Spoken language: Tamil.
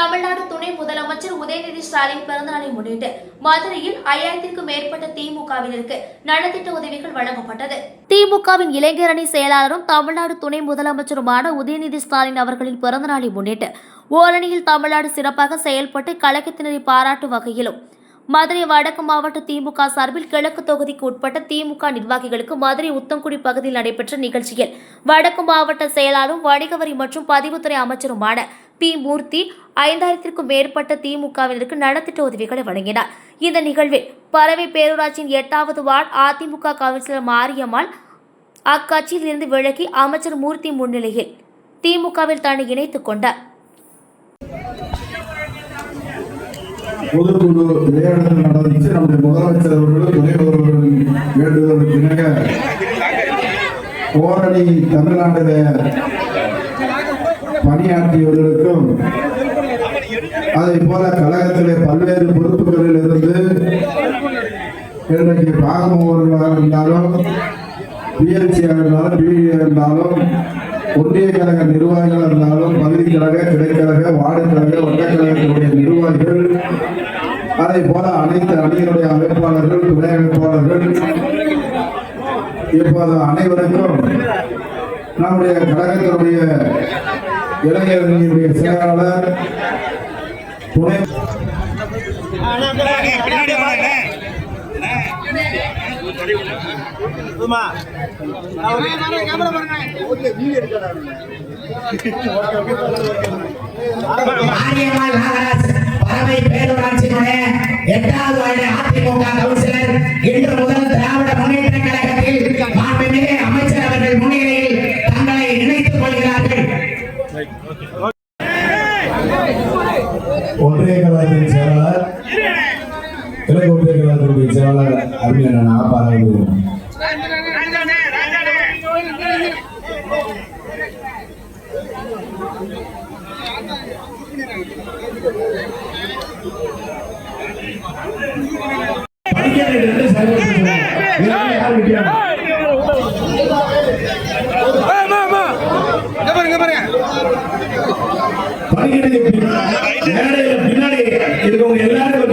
தமிழ்நாடு துணை முதலமைச்சர் உதயநிதி ஸ்டாலின் பிறந்தநாளை முன்னிட்டு மதுரையில் ஐயாயிரத்திற்கும் மேற்பட்ட திமுகவினருக்கு நலத்திட்ட உதவிகள் வழங்கப்பட்டது. திமுகவின் இளைஞரணி செயலாளரும் தமிழ்நாடு துணை முதலமைச்சருமான உதயநிதி ஸ்டாலின் அவர்களின் பிறந்தநாளை முன்னிட்டு ஓரணியில் தமிழ்நாடு சிறப்பாக செயல்பட்டு கழகத்தினரை பாராட்டும் வகையிலும் மதுரை வடக்கு மாவட்ட திமுக சார்பில் கிழக்கு தொகுதிக்கு உட்பட்ட திமுக நிர்வாகிகளுக்கு மதுரை உத்தங்குடி பகுதியில் நடைபெற்ற நிகழ்ச்சியில் வடக்கு மாவட்ட செயலாளரும் வணிகவரி மற்றும் பதிவுத்துறை அமைச்சருமான பி. மூர்த்தி ஐந்தாயிரத்திற்கும் மேற்பட்ட திமுகவினருக்கு நலத்திட்ட உதவிகளை வழங்கினார். இந்த நிகழ்வில் பறவை பேரூராட்சியின் எட்டாவது வார்டு அதிமுக கவுன்சிலர் மாரியம்மாள் அக்கட்சியில் இருந்து விலகி அமைச்சர் மூர்த்தி முன்னிலையில் திமுகவில் தன்னை இணைத்துக் கொண்டார். பொதுக்குழு இதே நடந்துச்சு. நம்முடைய முதலமைச்சர் அவர்கள் துணை முதல்வரின் வேண்டுதலுக்கு இணங்க ஓரணி பணியாற்றியவர்களுக்கும் அதே போல கழகத்திலே பல்வேறு பொறுப்புகளில் இருந்து இன்றைக்கு பாகமுகர்களாக இருந்தாலும் பிஎல்சியாக இருந்தாலும் பிஇ இருந்தாலும் ஒன்றிய கழக நிர்வாகிகள் இருந்தாலும் பகுதி கழக கிளைக்கழக வார்டு கழக வட்டக்கழகத்தினுடைய நிர்வாகிகள் அதை போல அனைத்து அணியினுடைய அமைப்பாளர்கள் துணை அமைப்பாளர்கள் இப்போது அனைவருக்கும் நம்முடைய கழகத்தினுடைய இளைஞர்களுடைய செயலாளர் துணை மாரியம்மாள் நாகராஜ் பறவை பேரூராட்சியினுடைய எட்டாவது வார்டு அதிமுக கவுன்சிலர் இன்று முதல் திராவிட முன்னேற்ற கழகத்தில் மாண்புமிகு அமைச்சர் அவர்கள் முன்னிலையில் தங்களை இணைத்துக் கொள்கிறார்கள் ஒன்றிய கழகத்தின் செயலாளர் கிழக்கு ஒன்றிய கழகத்தினுடைய செயலாளர் அறிஞர் பின்னாடி இருக்கவங்க எல்லாரும்